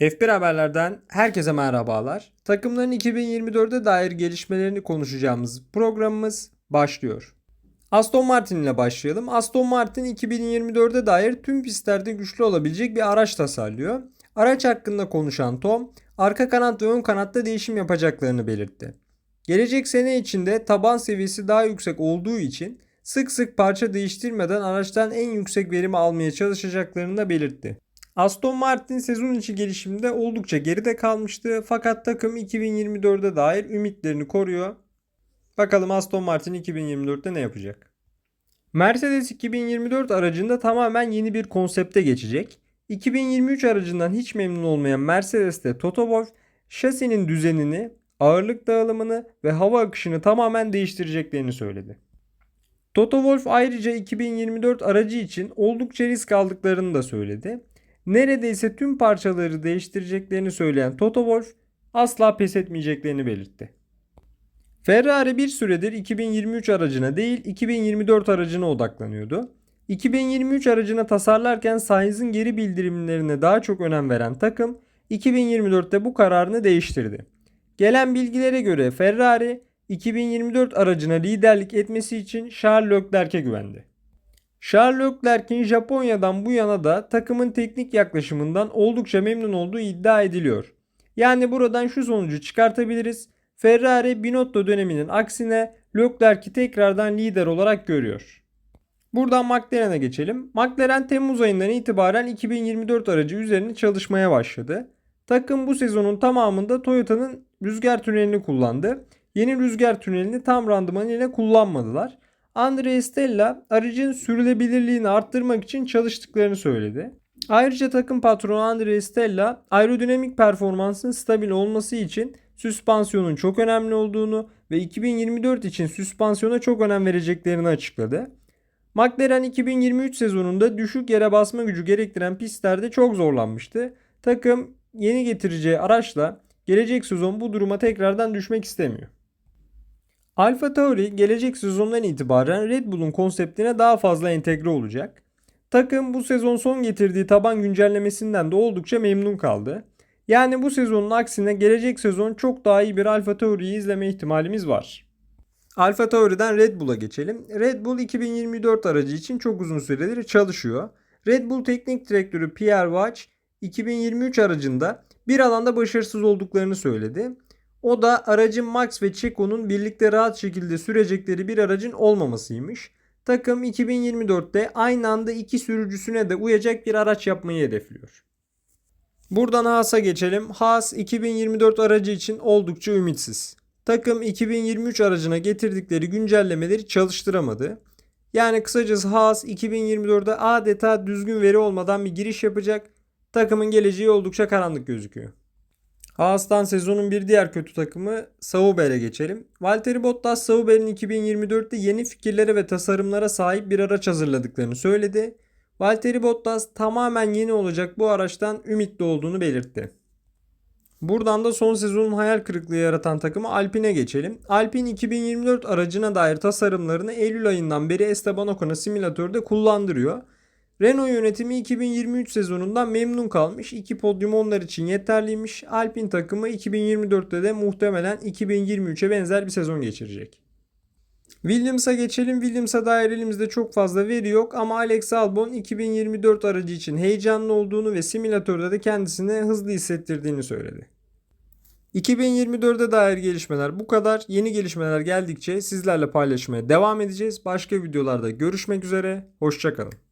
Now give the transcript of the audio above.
F1 haberlerden herkese merhabalar. Takımların 2024'e dair gelişmelerini konuşacağımız programımız başlıyor. Aston Martin ile başlayalım. Aston Martin 2024'e dair tüm pistlerde güçlü olabilecek bir araç tasarlıyor. Araç hakkında konuşan Tom, arka kanat ve ön kanatta değişim yapacaklarını belirtti. Gelecek sene içinde taban seviyesi daha yüksek olduğu için sık sık parça değiştirmeden araçtan en yüksek verimi almaya çalışacaklarını da belirtti. Aston Martin sezon içi gelişimde oldukça geride kalmıştı fakat takım 2024'e dair ümitlerini koruyor. Bakalım Aston Martin 2024'te ne yapacak? Mercedes 2024 aracında tamamen yeni bir konsepte geçecek. 2023 aracından hiç memnun olmayan Mercedes'te Toto Wolff şasinin düzenini, ağırlık dağılımını ve hava akışını tamamen değiştireceklerini söyledi. Toto Wolff ayrıca 2024 aracı için oldukça risk aldıklarını da söyledi. Neredeyse tüm parçaları değiştireceklerini söyleyen Toto Wolff asla pes etmeyeceklerini belirtti. Ferrari bir süredir 2023 aracına değil 2024 aracına odaklanıyordu. 2023 aracına tasarlarken Sainz'in geri bildirimlerine daha çok önem veren takım 2024'te bu kararını değiştirdi. Gelen bilgilere göre Ferrari 2024 aracına liderlik etmesi için Charles Leclerc'e güvendi. Charles Leclerc'in Japonya'dan bu yana da takımın teknik yaklaşımından oldukça memnun olduğu iddia ediliyor. Yani buradan şu sonucu çıkartabiliriz. Ferrari Binotto döneminin aksine Leclerc'i tekrardan lider olarak görüyor. Buradan McLaren'e geçelim. McLaren Temmuz ayından itibaren 2024 aracı üzerine çalışmaya başladı. Takım bu sezonun tamamında Toyota'nın rüzgar tünelini kullandı. Yeni rüzgar tünelini tam randıman ile kullanmadılar. Andrea Stella aracın sürülebilirliğini arttırmak için çalıştıklarını söyledi. Ayrıca takım patronu Andrea Stella aerodinamik performansın stabil olması için süspansiyonun çok önemli olduğunu ve 2024 için süspansiyona çok önem vereceklerini açıkladı. McLaren 2023 sezonunda düşük yere basma gücü gerektiren pistlerde çok zorlanmıştı. Takım yeni getireceği araçla gelecek sezon bu duruma tekrardan düşmek istemiyor. Alfa Tauri gelecek sezondan itibaren Red Bull'un konseptine daha fazla entegre olacak. Takım bu sezon son getirdiği taban güncellemesinden de oldukça memnun kaldı. Yani bu sezonun aksine gelecek sezon çok daha iyi bir Alfa Tauri'yi izleme ihtimalimiz var. Alfa Tauri'den Red Bull'a geçelim. Red Bull 2024 aracı için çok uzun süredir çalışıyor. Red Bull teknik direktörü Pierre Wacht 2023 aracında bir alanda başarısız olduklarını söyledi. O da aracın Max ve Checo'nun birlikte rahat şekilde sürecekleri bir aracın olmamasıymış. Takım 2024'te aynı anda iki sürücüsüne de uyacak bir araç yapmayı hedefliyor. Buradan Haas'a geçelim. Haas 2024 aracı için oldukça ümitsiz. Takım 2023 aracına getirdikleri güncellemeleri çalıştıramadı. Yani kısacası Haas 2024'de adeta düzgün veri olmadan bir giriş yapacak. Takımın geleceği oldukça karanlık gözüküyor. Haas'tan sezonun bir diğer kötü takımı Sauber'e geçelim. Valtteri Bottas Sauber'in 2024'te yeni fikirlere ve tasarımlara sahip bir araç hazırladıklarını söyledi. Valtteri Bottas tamamen yeni olacak bu araçtan ümitli olduğunu belirtti. Buradan da son sezonun hayal kırıklığı yaratan takımı Alpine'e geçelim. Alpine 2024 aracına dair tasarımlarını Eylül ayından beri Esteban Ocon'a simülatörde kullandırıyor. Renault yönetimi 2023 sezonundan memnun kalmış. İki podyum onlar için yeterliymiş. Alpine takımı 2024'te de muhtemelen 2023'e benzer bir sezon geçirecek. Williams'a geçelim. Williams'a dair elimizde çok fazla veri yok ama Alex Albon 2024 aracı için heyecanlı olduğunu ve simülatörde de kendisini hızlı hissettirdiğini söyledi. 2024'e dair gelişmeler bu kadar. Yeni gelişmeler geldikçe sizlerle paylaşmaya devam edeceğiz. Başka videolarda görüşmek üzere. Hoşçakalın.